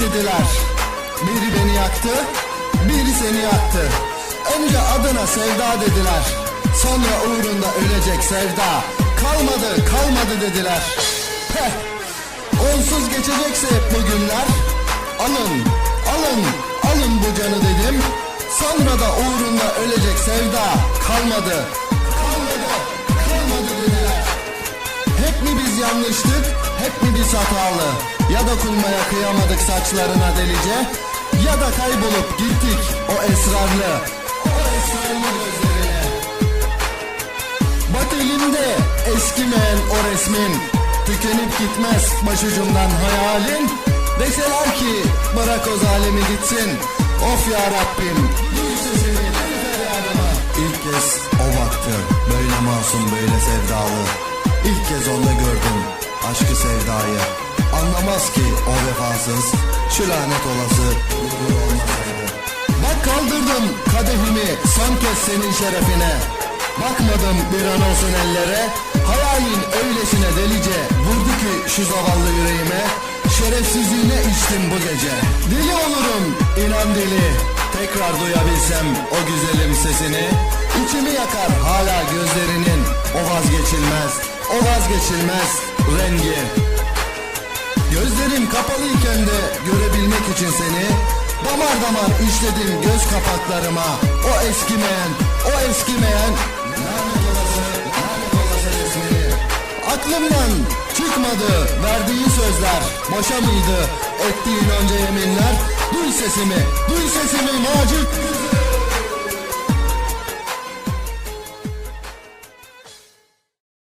dediler. Biri beni yaktı, biri seni yaktı. Önce adına sevda dediler. Sonra uğrunda ölecek sevda. Kalmadı, kalmadı dediler. Heh, onsuz geçecekse bu günler. Alın, alın, alın bu canı dedim. Sonra da uğrunda ölecek sevda. Kalmadı, yanlıştık, hep mi biz hatalı? Ya dokunmaya kıyamadık saçlarına delice Ya da kaybolup gittik o esrarlı. O esrarlı gözlerine. Bak elimde eskimeyen o resmin. Tükenip gitmez başucumdan hayalin. Deseler ki bırak o zalimi gitsin. Of ya Rabbim. İlk kez o baktı. Böyle masum böyle sevdalı aşkı sevdayı Anlamaz ki o vefasız şu lanet olası. Bak kaldırdım kadehimi son kez senin şerefine. Bakmadım bir an olsun ellere. Hayalin öylesine delice Vurdu ki şu zavallı yüreğime. Şerefsizliğine içtim bu gece. Deli olurum inan deli. Tekrar duyabilsem o güzelim sesini. İçimi yakar hala gözlerinin O vazgeçilmez, o vazgeçilmez rengi. Gözlerim kapalıyken de görebilmek için seni Damar damar işledim göz kapaklarıma. O eskimeyen, o eskimeyen Lanet olası, lanet olası resmini. Aklımdan çıkmadı verdiğin sözler Boşa mıydı ettiğin önce yeminler? Duy sesimi, duy sesimi macit